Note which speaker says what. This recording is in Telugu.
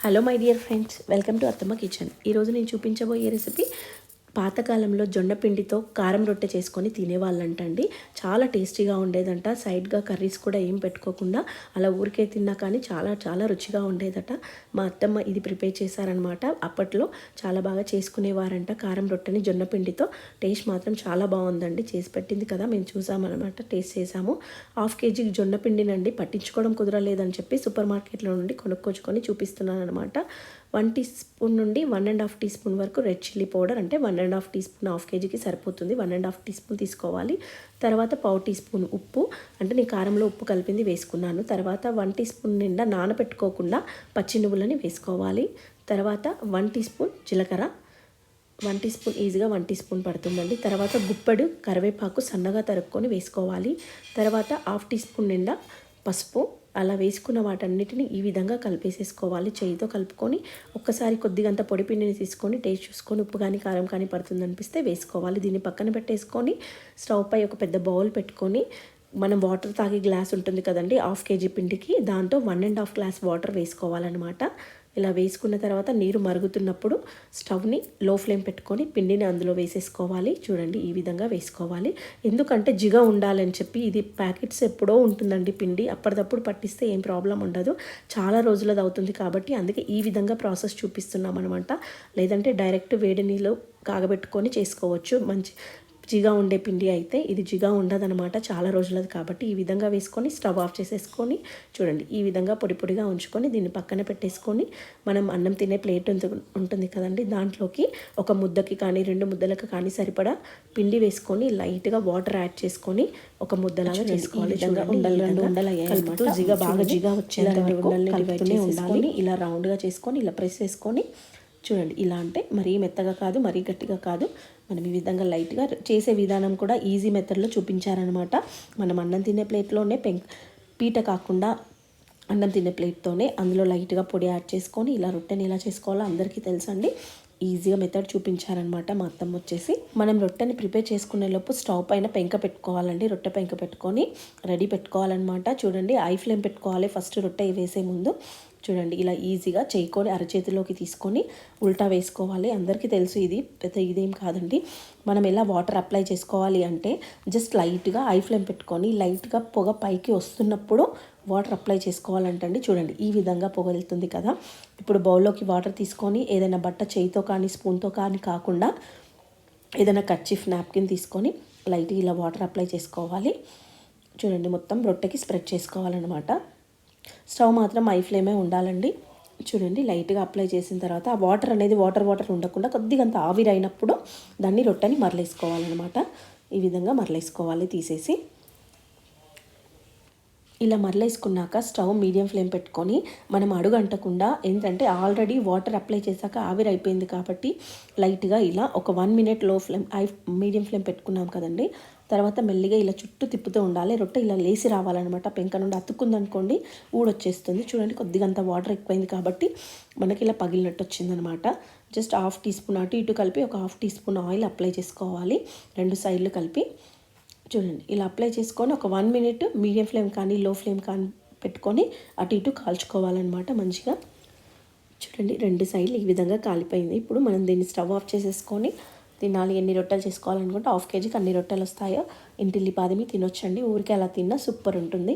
Speaker 1: Hello my dear friends welcome to Attamma kitchen ఈరోజు నేను చూపించబోయే రెసిపీ పాతకాలంలో జొన్న పిండితో కారం రొట్టె చేసుకొని తినేవాళ్ళంటండి. చాలా టేస్టీగా ఉండేదంట. సైడ్గా కర్రీస్ కూడా ఏం పెట్టుకోకుండా అలా ఊరికే తిన్నా కానీ చాలా చాలా రుచిగా ఉండేదట. మా అత్తమ్మ ఇది ప్రిపేర్ చేశారనమాట అప్పట్లో చాలా బాగా చేసుకునేవారంట కారం రొట్టెని జొన్న పిండితో టేస్ట్ మాత్రం చాలా బాగుందండి. చేసి పెట్టింది కదా మేము చూసామన్నమాట టేస్ట్ చేసాము హాఫ్ కేజీ జొన్న పిండినండి పట్టించుకోవడం కుదరలేదని చెప్పి సూపర్ మార్కెట్లో నుండి కొనుక్కొచ్చుకొని చూపిస్తున్నాను అనమాట వన్ టీ స్పూన్ నుండి one and half teaspoon వరకు రెడ్ చిల్లీ పౌడర్ అంటే one and half teaspoon half కేజీకి సరిపోతుంది one and half teaspoon తీసుకోవాలి తర్వాత పావు టీ స్పూన్ ఉప్పు అంటే నేను కారంలో ఉప్పు కలిపింది వేసుకున్నాను తర్వాత వన్ టీ స్పూన్ నిండా నానబెట్టుకోకుండా పచ్చి నువ్వులని వేసుకోవాలి తర్వాత వన్ టీ స్పూన్ జీలకర్ర వన్ టీ స్పూన్ ఈజీగా వన్ టీ స్పూన్ పడుతుందండి తర్వాత గుప్పెడు కరివేపాకు సన్నగా తరుక్కొని వేసుకోవాలి తర్వాత హాఫ్ టీ స్పూన్ నిండా పసుపు అలా వేసుకున్న వాటన్నిటిని ఈ విధంగా కలిపేసేసుకోవాలి. చేయితో కలుపుకొని ఒక్కసారి కొద్దిగంత పొడి పిండిని తీసుకొని టేస్ట్ చూసుకొని ఉప్పు కానీ కారం కానీ పడుతుంది అనిపిస్తే వేసుకోవాలి. దీన్ని పక్కన పెట్టేసుకొని స్టవ్ పై ఒక పెద్ద బౌల్ పెట్టుకొని మనం వాటర్ తాగే గ్లాస్ ఉంటుంది కదండి హాఫ్ కేజీ పిండికి. దాంతో one and half glass water వేసుకోవాలన్నమాట. ఇలా వేసుకున్న తర్వాత నీరు మరుగుతున్నప్పుడు స్టవ్ని లో ఫ్లేమ్ పెట్టుకొని పిండిని అందులో వేసేసుకోవాలి. చూడండి ఈ విధంగా వేసుకోవాలి. ఎందుకంటే జిగ ఉండాలని చెప్పి ఇది ప్యాకెట్స్ ఎప్పుడో ఉంటుందండి పిండి. అప్పటిదప్పుడు పట్టిస్తే ఏం ప్రాబ్లం ఉండదు. చాలా రోజులది అవుతుంది కాబట్టి అందుకే ఈ విధంగా ప్రాసెస్ చూపిస్తున్నాం అనమాట లేదంటే డైరెక్ట్ వేడి నీళ్ళు కాగబెట్టుకొని చేసుకోవచ్చు. మంచి జిగా ఉండే పిండి అయితే ఇది జిగా ఉండదనమాట చాలా రోజులది కాబట్టి ఈ విధంగా వేసుకొని స్టవ్ ఆఫ్ చేసేసుకొని చూడండి ఈ విధంగా పొడి పొడిగా ఉంచుకొని దీన్ని పక్కన పెట్టేసుకొని మనం అన్నం తినే ప్లేట్ ఉంటుంది కదండి దాంట్లోకి ఒక ముద్దకి కానీ రెండు ముద్దలకు కానీ సరిపడా పిండి వేసుకొని లైట్గా వాటర్ యాడ్ చేసుకొని ఒక ముద్దలాగా చేసుకోవాలి. ఉండలు రెండు ఉండలు కలుపుతూ జిగా బాగా జిగా వచ్చేంత వరకు కలుపుతూనే ఉండాలి ఇలా రౌండ్గా చేసుకొని ఇలా ప్రెస్ చేసుకొని చూడండి ఇలా అంటే మరీ మెత్తగా కాదు మరీ గట్టిగా కాదు. మనం ఈ విధంగా లైట్గా చేసే విధానం కూడా ఈజీ మెథడ్లో చూపించారనమాట మనం అన్నం తినే ప్లేట్లోనే పెం పీట కాకుండా అన్నం తినే ప్లేట్తోనే అందులో లైట్గా పొడి యాడ్ చేసుకొని ఇలా రొట్టెని ఎలా చేసుకోవాలో అందరికీ తెలుసండి. ఈజీగా మెథడ్ చూపించారనమాట మా అత్తమ్మ వచ్చేసి. మనం రొట్టెని ప్రిపేర్ చేసుకునే లోపు స్టవ్ పైన పెంక పెట్టుకోవాలండి. రొట్టె పెంక పెట్టుకొని రెడీ పెట్టుకోవాలన్నమాట చూడండి ఐ ఫ్లేమ్ పెట్టుకోవాలి. ఫస్ట్ రొట్టె వేసే ముందు చూడండి ఇలా ఈజీగా చేయకొని అరచేతిలోకి తీసుకొని ఉల్టా వేసుకోవాలి. అందరికీ తెలుసు ఇది పెద్ద ఇదేం కాదండి. మనం ఎలా వాటర్ అప్లై చేసుకోవాలి అంటే జస్ట్ లైట్గా ఐ ఫ్లేమ్ పెట్టుకొని లైట్గా పొగ పైకి వస్తున్నప్పుడు వాటర్ అప్లై చేసుకోవాలంటండి చూడండి ఈ విధంగా పొగ వెళ్తుంది కదా. ఇప్పుడు బౌల్లోకి వాటర్ తీసుకొని ఏదైనా బట్ట చేయితో కానీ స్పూన్తో కానీ కాకుండా ఏదైనా కచ్చిఫ్ నాప్కిన్ తీసుకొని లైట్గా ఇలా వాటర్ అప్లై చేసుకోవాలి. చూడండి మొత్తం రొట్టెకి స్ప్రెడ్ చేసుకోవాలన్నమాట. స్టవ్ మాత్రం ఐ ఫ్లేమే ఉండాలండి. చూడండి లైట్గా అప్లై చేసిన తర్వాత ఆ వాటర్ అనేది వాటర్ వాటర్ ఉండకుండా కొద్దిగా అంత ఆవిరి అయినప్పుడు దాన్ని రొట్టెని మరలేసుకోవాలన్నమాట. ఈ విధంగా మరలేసుకోవాలి తీసేసి. ఇలా మరలేసుకున్నాక స్టవ్ మీడియం ఫ్లేమ్ పెట్టుకొని మనం అడుగు అంటకుండా ఏంటంటే ఆల్రెడీ వాటర్ అప్లై చేశాక ఆవిరి అయిపోయింది కాబట్టి లైట్గా ఇలా ఒక వన్ మినిట్లో ఫ్లేమ్ ఐ మీడియం ఫ్లేమ్ పెట్టుకున్నాం కదండి. తర్వాత మెల్లిగా ఇలా చుట్టూ తిప్పుతూ ఉండాలి. రొట్టె ఇలా లేసి రావాలన్నమాట. పెంక నుండి అతుక్కుందనుకోండి ఊడొచ్చేస్తుంది. చూడండి కొద్దిగా అంత వాటర్ ఎక్కువైంది కాబట్టి మనకి ఇలా పగిలినట్టు వచ్చిందనమాట జస్ట్ హాఫ్ టీ స్పూన్ అటు ఇటు కలిపి ఒక half teaspoon oil apply చేసుకోవాలి. రెండు సైడ్లు కలిపి చూడండి ఇలా అప్లై చేసుకొని ఒక వన్ మినిట్ మీడియం ఫ్లేమ్ కానీ లో ఫ్లేమ్ కానీ పెట్టుకొని అటు ఇటు కాల్చుకోవాలన్నమాట మంచిగా. చూడండి రెండు సైడ్లు ఈ విధంగా కాలిపోయింది. ఇప్పుడు మనం దీన్ని స్టవ్ ఆఫ్ చేసేసుకొని తినాలి. ఎన్ని రొట్టెలు చేసుకోవాలనుకుంటే హాఫ్ కేజీకి అన్ని రొట్టెలు వస్తాయో? ఇంటిల్లి పాదిమి తినొచ్చండి. ఊరికే అలా తిన్నా సూపర్ ఉంటుంది.